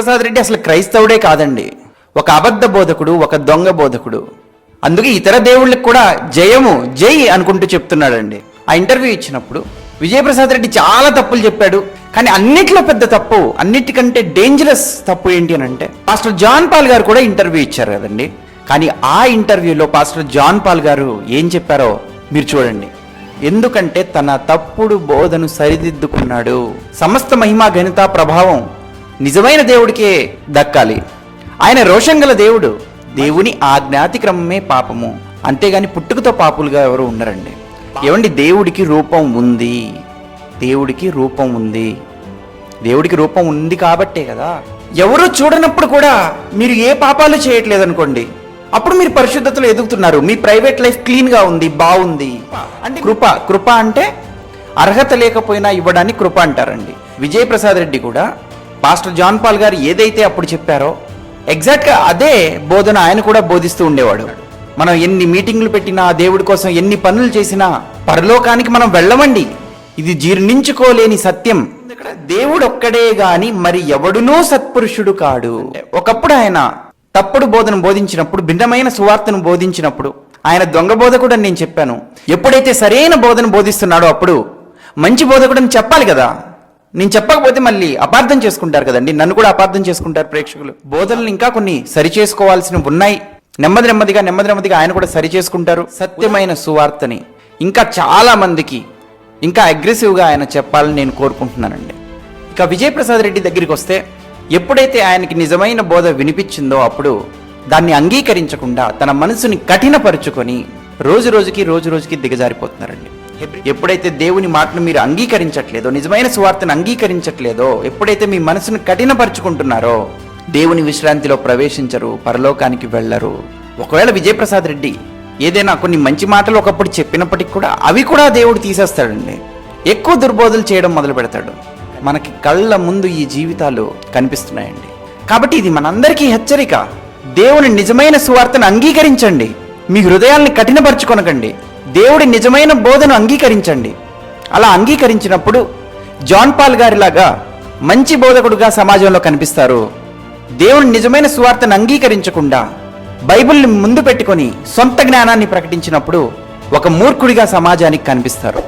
ప్రసాద్ రెడ్డి అసలు క్రైస్తవుడే కాదండి. ఒక అబద్ధ బోధకుడు ఒక దొంగ బోధకుడు. అందుకే ఇతర దేవుళ్ళకి కూడా జయము జై అనుకుంటూ చెప్తున్నాడండి. ఆ ఇంటర్వ్యూ ఇచ్చినప్పుడు విజయప్రసాద్ రెడ్డి చాలా తప్పులు చెప్పాడు. కానీ అన్నిట్లో పెద్ద తప్పు అన్నిటికంటే డేంజరస్ తప్పు ఏంటి అని అంటే పాస్టర్ జాన్ పాల్ గారు కూడా ఇంటర్వ్యూ ఇచ్చారు కదండి. కానీ ఆ ఇంటర్వ్యూలో పాస్టర్ జాన్ పాల్ గారు ఏం చెప్పారో మీరు చూడండి. ఎందుకంటే తన తప్పుడు బోధను సరిదిద్దుకున్నాడు. సమస్త మహిమా ఘనత ప్రభావం నిజమైన దేవుడికే దక్కాలి. ఆయన రోషంగల దేవుడు. దేవుని ఆజ్ఞాతిక్రమమే పాపము. అంతేగాని పుట్టుకతో పాపులుగా ఎవరు ఉండరండి. ఏమండి దేవుడికి రూపం ఉంది. దేవుడికి రూపం ఉంది. దేవుడికి రూపం ఉంది కాబట్టే కదా. ఎవరు చూడనప్పుడు కూడా మీరు ఏ పాపాలు చేయట్లేదు అనుకోండి అప్పుడు మీరు పరిశుద్ధతలో ఎదుగుతున్నారు. మీ ప్రైవేట్ లైఫ్ క్లీన్గా ఉంది బాగుంది. అంటే కృప కృప అంటే అర్హత లేకపోయినా ఇవ్వడాన్ని కృప అంటారండి. విజయ్ ప్రసాద్ రెడ్డి కూడా పాస్టర్ జాన్ పాల్ గారు ఏదైతే అప్పుడు చెప్పారో ఎగ్జాక్ట్గా అదే బోధన ఆయన కూడా బోధిస్తూ ఉండేవాడు. మనం ఎన్ని మీటింగ్లు పెట్టినా దేవుడి కోసం ఎన్ని పనులు చేసినా పరలోకానికి మనం వెళ్ళమండి. ఇది జీర్ణించుకోలేని సత్యం. ఇక్కడ దేవుడు ఒక్కడే గాని మరి ఎవడునూ సత్పురుషుడు కాడు. ఒకప్పుడు ఆయన తప్పుడు బోధన బోధించినప్పుడు భిన్నమైన సువార్తను బోధించినప్పుడు ఆయన దొంగ బోధకుడు అని నేను చెప్పాను. ఎప్పుడైతే సరైన బోధన బోధిస్తున్నాడో అప్పుడు మంచి బోధకుడు అని చెప్పాలి కదా. నేను చెప్పకపోతే మళ్ళీ అపార్థం చేసుకుంటారు కదండి. నన్ను కూడా అపార్థం చేసుకుంటారు ప్రేక్షకులు. బోధనలు ఇంకా కొన్ని సరి చేసుకోవాల్సినవి ఉన్నాయి. నెమ్మది నెమ్మదిగా నెమ్మది నెమ్మదిగా ఆయన కూడా సరి చేసుకుంటారు సత్యమైన సువార్తని ఇంకా చాలా మందికి ఇంకా అగ్రెసివ్గా ఆయన చెప్పాలని నేను కోరుకుంటున్నానండి. ఇక విజయప్రసాద్ రెడ్డి దగ్గరికి వస్తే ఎప్పుడైతే ఆయనకి నిజమైన బోధ వినిపించిందో అప్పుడు దాన్ని అంగీకరించకుండా తన మనసుని కఠినపరుచుకొని రోజు రోజుకి రోజు రోజుకి దిగజారిపోతున్నారండి. ఎప్పుడైతే దేవుని మాటను మీరు అంగీకరించట్లేదో నిజమైన సువార్తను అంగీకరించట్లేదో ఎప్పుడైతే మీ మనసును కఠినపరుచుకుంటున్నారో దేవుని విశ్రాంతిలో ప్రవేశించరు పరలోకానికి వెళ్ళరు. ఒకవేళ విజయప్రసాద్ రెడ్డి ఏదైనా కొన్ని మంచి మాటలు ఒకప్పుడు చెప్పినప్పటికి కూడా అవి కూడా దేవుడు తీసేస్తాడండి. ఎక్కువ దుర్బోధలు చేయడం మొదలు పెడతాడు. మనకి కళ్ళ ముందు ఈ జీవితాలు కనిపిస్తున్నాయండి. కాబట్టి ఇది మనందరికీ హెచ్చరిక. దేవుని నిజమైన సువార్తను అంగీకరించండి. మీ హృదయాల్ని కఠినపరచుకొనకండి. దేవుడి నిజమైన బోధను అంగీకరించండి. అలా అంగీకరించినప్పుడు జాన్ పాల్ గారిలాగా మంచి బోధకుడుగా సమాజంలో కనిపిస్తారు. దేవుని నిజమైన సువార్తను అంగీకరించకుండా బైబిల్ని ముందు పెట్టుకొని సొంత జ్ఞానాన్ని ప్రకటించినప్పుడు ఒక మూర్ఖుడిగా సమాజానికి కనిపిస్తారు.